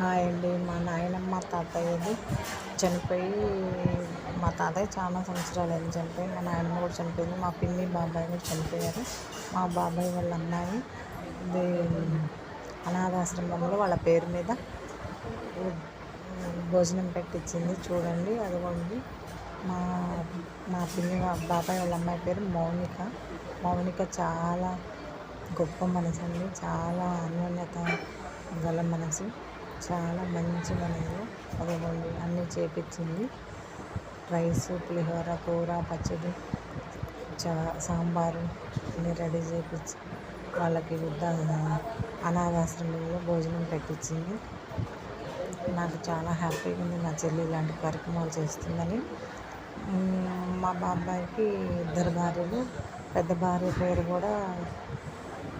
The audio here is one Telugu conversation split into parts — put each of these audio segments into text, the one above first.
హాయ్ అండి. మా నాయనమ్మ తాతయ్యది చనిపోయి మా తాతయ్య చాలా సంవత్సరాలు అయింది చనిపోయి. మా నాయనమ్మ కూడా చనిపోయింది. మా పిన్ని బాబాయ్ కూడా చనిపోయారు. మా బాబాయ్ వాళ్ళ అమ్మాయి ఇది అనాథాశ్రమంలో వాళ్ళ పేరు మీద భోజనం పెట్టించింది చూడండి అదిగోండి. మా మా పిన్ని బాబాయ్ వాళ్ళ అమ్మాయి పేరు మౌనిక. మౌనిక చాలా గొప్ప మనసు అండి. చాలా అన్యోన్యత గల మనసు. చాలా మంచి మనసు అదిగోండి అన్నీ చేపించింది. రైస్ పులిహోర కూర పచ్చడి చా సాంబారు అన్నీ రెడీ చేపించి వాళ్ళకి వృద్ధ అనాథాశ్రమంలో భోజనం పెట్టించింది నాకు చాలా హ్యాపీగా ఉంది మా చెల్లి ఇలాంటి కార్యక్రమాలు చేస్తుందని. మా బాబాయికి ఇద్దరు భార్యలు పెద్ద భార్య పేరు కూడా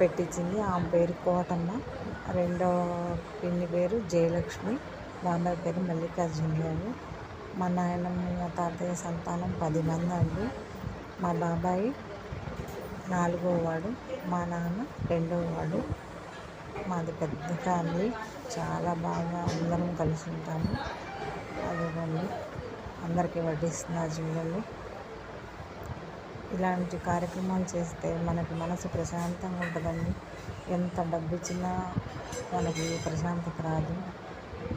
పెట్టించింది ఆమె పేరు కోటమ్మ. రెండో పిన్ని పేరు జయలక్ష్మి. బాబాయ్ పేరు మల్లికార్జునరావు మా నాయనమ్మ మా తాతయ్య సంతానం పది మంది అండి. మా బాబాయి నాలుగో వాడు మా నాన్న రెండో వాడు. మాది పెద్ద ఫ్యామిలీ. చాలా బాగా అందరం కలిసి ఉంటాము. అదిగోండి. అందరికీ వడ్డిస్తున్నారు జిల్లలు ఇలాంటి కార్యక్రమాలు చేస్తే మనకి మనసు ప్రశాంతంగా ఉంటుందండి. ఎంత డబ్బు ఇచ్చినా మనకి ప్రశాంతత రాదు.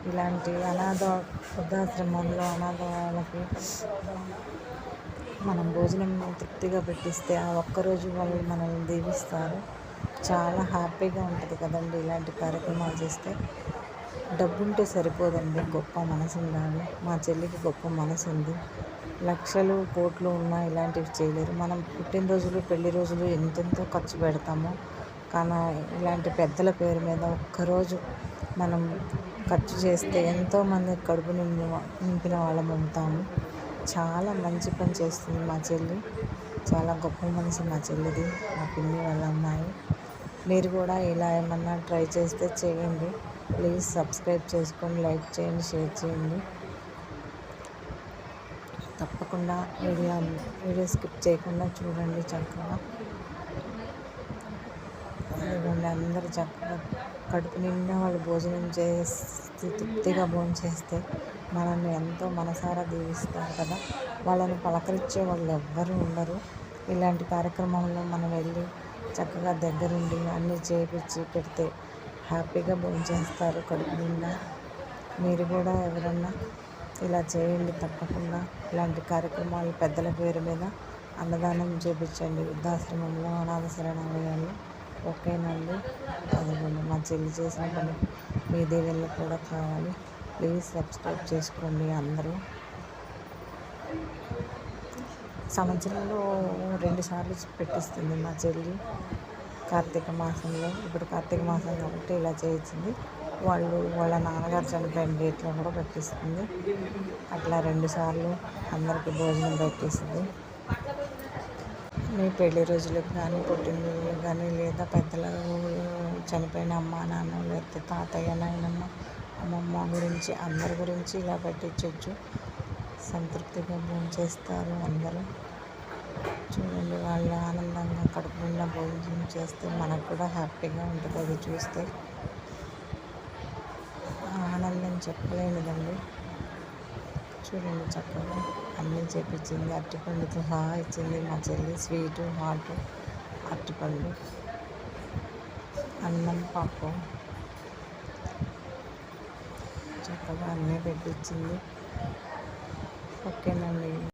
ఇలాంటి అనాథ వృద్ధాశ్రమంలో అనాథ వాళ్ళకి మనం భోజనం తృప్తిగా పెట్టిస్తే ఆ ఒక్కరోజు వాళ్ళు మనల్ని దీవిస్తారు. చాలా హ్యాపీగా ఉంటుంది కదండి ఇలాంటి కార్యక్రమాలు చేస్తే. డబ్బుంటే సరిపోదండి గొప్ప మనసు ఉండాలి మా చెల్లికి గొప్ప మనసు ఉంది లక్షలు కోట్లు ఉన్నా ఇలాంటివి చేయలేరు. మనం పుట్టినరోజులు పెళ్ళి రోజులు ఎంతెంతో ఖర్చు పెడతామో కానీ ఇలాంటి పెద్దల పేరు మీద ఒక్కరోజు మనం ఖర్చు చేస్తే ఎంతోమంది కడుపు నింపి నింపిన వాళ్ళం ఉంటాము చాలా మంచి పని చేస్తుంది మా చెల్లి. చాలా గొప్ప మనసు మా చెల్లిది. మా పిన్ని వాళ్ళ అమ్మాయి. మీరు కూడా ఇలా ఏమన్నా ట్రై చేస్తే చేయండి. ప్లీజ్ సబ్స్క్రైబ్ చేసుకొని లైక్ చేయండి షేర్ చేయండి. తప్పకుండా వీడియో వీడియో స్కిప్ చేయకుండా చూడండి చక్కగా. అందరూ చక్కగా కడుపు నిండా వాళ్ళు భోజనం చేసి తృప్తిగా భోజనం చేస్తే మనల్ని ఎంతో మనసారా దీవిస్తారు కదా. వాళ్ళని పలకరించే వాళ్ళు ఎవ్వరూ ఉండరు. ఇలాంటి కార్యక్రమంలో మనం వెళ్ళి చక్కగా దగ్గరుండి అన్నీ చేపించి పెడితే హ్యాపీగా భోంచేస్తారు కడుపు నిండా. మీరు కూడా ఎవరన్నా ఇలా చేయండి తప్పకుండా. ఇలాంటి కార్యక్రమాలు పెద్దల పేరు మీద అన్నదానం చేపించండి. వృద్ధాశ్రమంలో అనాథ శరణాలయాలు ఓకేనండి అదిగోండి మా చెల్లి చేసిన పని మీ దేవుళ్ళు కూడా కావాలి. ప్లీజ్ సబ్స్క్రైబ్ చేసుకోండి అందరూ. సంవత్సరంలో రెండు సార్లు పెట్టిస్తుంది మా చెల్లి. కార్తీక మాసంలో ఇప్పుడు కార్తీక మాసం కాబట్టి ఇలా చేయించింది. వాళ్ళు వాళ్ళ నాన్నగారు చనిపోయిన డేట్లో కూడా పెట్టిస్తుంది. అట్లా రెండుసార్లు అందరికీ భోజనం పెట్టిస్తుంది. మీ పెళ్ళి రోజులకు కానీ పుట్టినరోజులకు కానీ లేదా పెద్దల చనిపోయిన అమ్మ నాన్న లేకపోతే తాతయ్య నాయనమ్మ అమ్మమ్మ గురించి అందరి గురించి ఇలా పెట్టించవచ్చు సంతృప్తిగా భోజనం చేస్తారు అందరూ. చూడండి వాళ్ళు ఆనందంగా కడుపు నిండా భోజనం చేస్తే మనకు కూడా హ్యాపీగా ఉంటుంది అది చూస్తే. ఆనందం చెప్పలేనిదండి. చూడండి చక్కగా అన్నీ చేపించింది. అరటిపండుతో సహా ఇచ్చింది మా చెల్లి స్వీటు హాట్ అరటిపండు అన్నం పప్పు. చక్కగా అన్నీ పెట్టించింది. ఓకేనండి.